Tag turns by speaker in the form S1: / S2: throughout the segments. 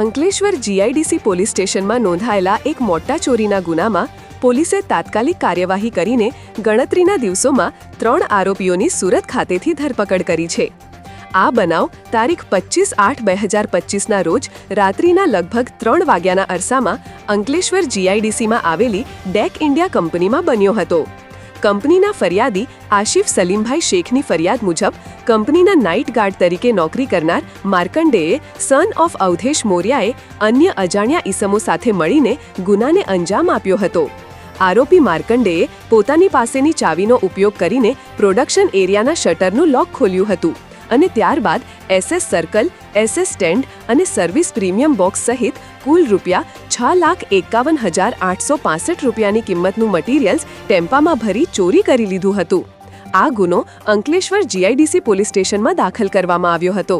S1: Ankleshwar GIDC police સ્ટેશનમાં નોંધાયેલા એક મોટા ચોરીના ગુનામાં પોલીસે તાત્કાલિક કાર્યવાહી કરીને ગણતરીના દિવસોમાં ત્રણ આરોપીઓની સુરત ખાતેથી ધરપકડ કરી છે. આ બનાવ તારીખ પચીસ આઠ બે હજાર પચીસના રોજ રાત્રિના લગભગ ત્રણ વાગ્યાના અરસામાં અંકલેશ્વર જીઆઈડીસીમાં આવેલી ડેક ઇન્ડિયા કંપનીમાં બન્યો હતો. કંપનીના ફરિયાદી આશિફ સલીમભાઈ શેખની ફરિયાદ મુજબ કંપનીના નાઇટ ગાર્ડ તરીકે નોકરી કરનાર માર્કંડેએ સન ઓફ અવધેશ મોર્યાએ અન્ય અજાણ્યા ઈસમો સાથે મળીને ગુનાને અંજામ આપ્યો હતો. આરોપી માર્કંડેએ પોતાની પાસેની ચાવીનો ઉપયોગ કરીને પ્રોડક્શન એરિયાના શટરનું લોક ખોલ્યું હતું અને ત્યારબાદ એસએસ સર્કલ, એસએસ સ્ટેન્ડ અને સર્વિસ પ્રીમિયમ બોક્સ સહિત કુલ રૂપિયા છ લાખ એકાવન હજાર આઠસો પાસઠ રૂપિયાની કિંમતનું મટીરિયલ્સ ટેમ્પામાં ભરી ચોરી કરી લીધું હતું. આ ગુનો અંકલેશ્વર જીઆઈડીસી પોલીસ સ્ટેશનમાં દાખલ કરવામાં આવ્યો હતો.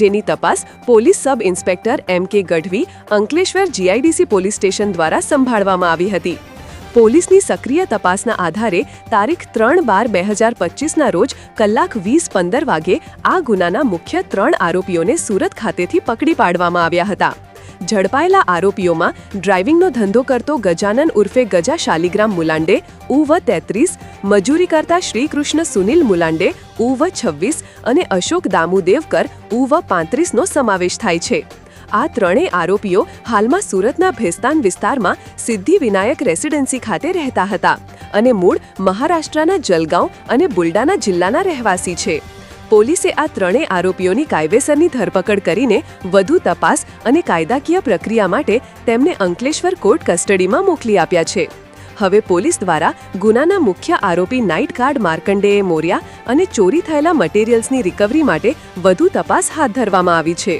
S1: જેની તપાસ police sub inspector M K Gadhvi Ankleshwar GIDC police station દ્વારા સંભાળવામાં આવી હતી. પોલીસની સક્રિય તપાસના આધારે તારીખ ત્રણ બાર બે હજાર પચીસના રોજ કલાક વીસ પંદર વાગે આ ગુનાના મુખ્ય ત્રણ આરોપીઓને સુરત ખાતેથી પકડી પાડવામાં આવ્યા હતા. ઝડપાયેલા આરોપીઓમાં ડ્રાઇવિંગનો ધંધો કરતો ગજાનન ઉર્ફે ગજા શાલિગ્રામ મુલાંડે, ઉવ તેત્રીસ, મજૂરી કરતા શ્રીકૃષ્ણ સુનિલ મુલાંડે, ઉવ છવ્વીસ અને અશોક દામુદેવકર, ઉવ પાંત્રીસનો સમાવેશ થાય છે. આ ત્રણેય આરોપીઓ હાલમાં સુરતના ભેસ્તાન વિસ્તારમાં સિદ્ધિ વિનાયક રેસિડેન્સી ખાતે રહેતા હતા અને મૂળ મહારાષ્ટ્રના જલગાંવ અને બુલડાના જિલ્લાના રહેવાસી છે. પોલીસે આ ત્રણેય આરોપીઓની કાયદેસરની ધરપકડ કરીને વધુ તપાસ અને કાયદાકીય પ્રક્રિયા માટે તેમને અંકલેશ્વર કોર્ટ કસ્ટડીમાં મોકલી આપ્યા છે. હવે પોલીસ દ્વારા ગુનાના મુખ્ય આરોપી નાઇટ ગાર્ડ માર્કંડેએ મોર્યા અને ચોરી થયેલા મટીરિયલ્સની રિકવરી માટે વધુ તપાસ હાથ ધરવામાં આવી છે.